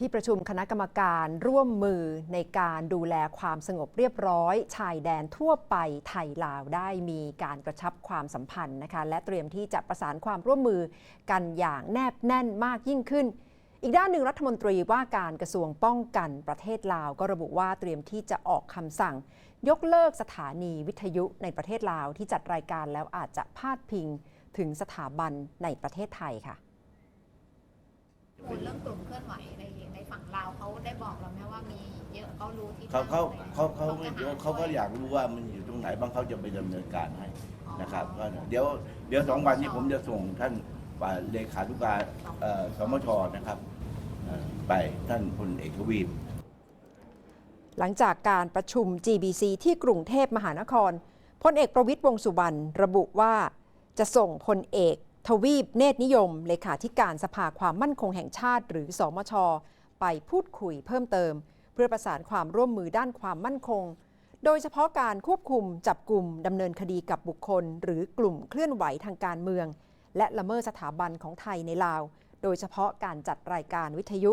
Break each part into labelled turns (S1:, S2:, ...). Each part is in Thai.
S1: ที่ประชุมคณะกรรมการร่วมมือในการดูแลความสงบเรียบร้อย ชายแดนทั่วไปไทยลาวได้มีการกระชับความสัมพันธ์นะคะ และเตรียมที่จะประสานความร่วมมือกันอย่างแนบแน่นมากยิ่งขึ้น อีกด้านหนึ่งรัฐมนตรีว่าการกระทรวงป้องกันประเทศลาว ก็ระบุว่าเตรียมที่จะออกคำสั่ง ยกเลิกสถานีวิทยุในประเทศลาวที่จัดรายการแล้วอาจจะพาดพิงถึงสถาบันในประเทศไทยค่ะ
S2: มูลเรื่องกลุ่มเคลื่อนไหวใน ฝั่งลาวเขาได้บอกเราไหมว่ามีเยอะเขารู้ที่
S3: เขาเขา
S2: ตั้ง
S3: เขาเขา
S2: ของ
S3: ไม่
S2: ทหร
S3: เขาก็อยากรู้ว่ามันอยู่ตรงไหนบ้างเขาจะไปดำเนินการให้นะครับก็เดี๋ยวเดี๋ยวสองวันนี้ผมจะส่งท่านฝ่ายเลขาธิการเอ่อสมชนะครับเอ่อไปท่านพลเอกทวีป
S1: หลังจากการประชุม GBC ที่กรุงเทพมหานครพลเอกประวิตยวงษ์สุวรรณระบุว่า จะส่งพลเอก ทวีปเนตรนิยม เลขาธิการสภาความมั่นคงแห่งชาติ หรือสอมช ไปพูดคุยเพิ่มเติม เพื่อประสานความร่วมมือด้านความมั่นคง โดยเฉพาะการควบคุมจับกลุ่มดำเนินคดีกับบุคคล หรือกลุ่มเคลื่อนไหวทางการเมือง และละเมิดสถาบันของไทยในลาว โดยเฉพาะการจัดรายการวิทยุ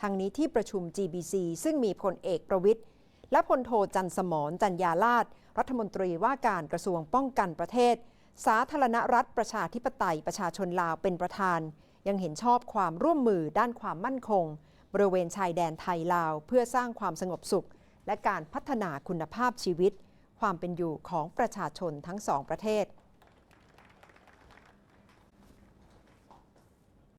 S1: ทางนี้ที่ประชุม GBC ซึ่งมีพลเอกประวิทย์และพลโทจันสมรจันยาลาดรัฐมนตรีว่าการกระทรวงป้องกันประเทศ สาธารณรัฐประชาธิปไตยประชาชนลาวเป็นประธาน ยังเห็นชอบความร่วมมือด้านความมั่นคง บริเวณชายแดนไทยลาว เพื่อสร้างความสงบสุข และการพัฒนาคุณภาพชีวิต ความเป็นอยู่ของประชาชนทั้งสองประเทศ